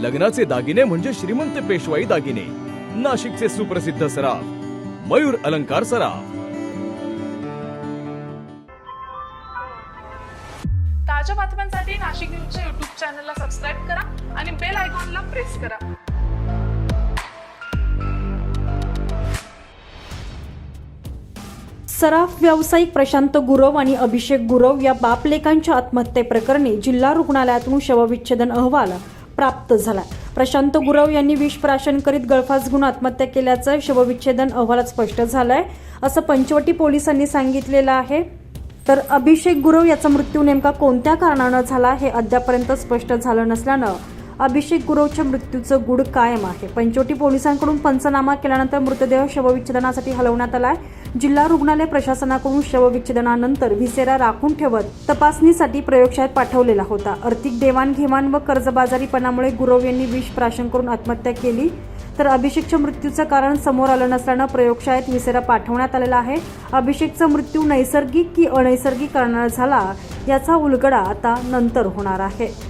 लग्नाचे दागिने म्हणजे श्रीमंत पेशवाई दागिने. नाशिकचे सुप्रसिद्ध सराफ मयूर अलंकार सराफ. ताज्या बातम्यांसाठी नाशिक न्यूजच्या युट्यूब चॅनलला सबस्क्राईब करा आणि बेल आयकॉनला प्रेस करा. सराफ व्यावसायिक प्रशांत गुरव आणि अभिषेक गुरव या बापलेकांच्या आत्महत्येप्रकरणी जिल्हा रुग्णालयातून शवविच्छेदन अहवाल प्राप्त झाला. प्रशांत गुरव यांनी विष प्राशन करीत गळफास घेऊन आत्महत्या केल्याचं शवविच्छेदन अहवालात स्पष्ट झालंय. असं पंचवटी पोलिसांनी सांगितलेलं आहे. तर अभिषेक गुरव याचा मृत्यू नेमका कोणत्या कारणानं झाला हे अद्यापर्यंत स्पष्ट झालं नसल्यानं अभिषेक गुरवच्या मृत्यूचं गुड कायम आहे. पंचवटी पोलिसांकडून पंचनामा केल्यानंतर मृतदेह शवविच्छेदनासाठी हलवण्यात आलाय. जिल्हा रुग्णालय प्रशासनाकडून शवविच्छेदनानंतर व्हिसेरा राखून ठेवत तपासणीसाठी प्रयोगशाळेत पाठवलेला होता. आर्थिक देवाणघेवाण व कर्जबाजारीपणामुळे गुरव यांनी विष प्राशन करून आत्महत्या केली. तर अभिषेकच्या मृत्यूचं कारण समोर आलं नसल्यानं प्रयोगशाळेत विसेरा पाठवण्यात आलेला आहे. अभिषेकचा मृत्यू नैसर्गिक की अनैसर्गिक कारणानं झाला याचा उलगडा आता नंतर होणार आहे.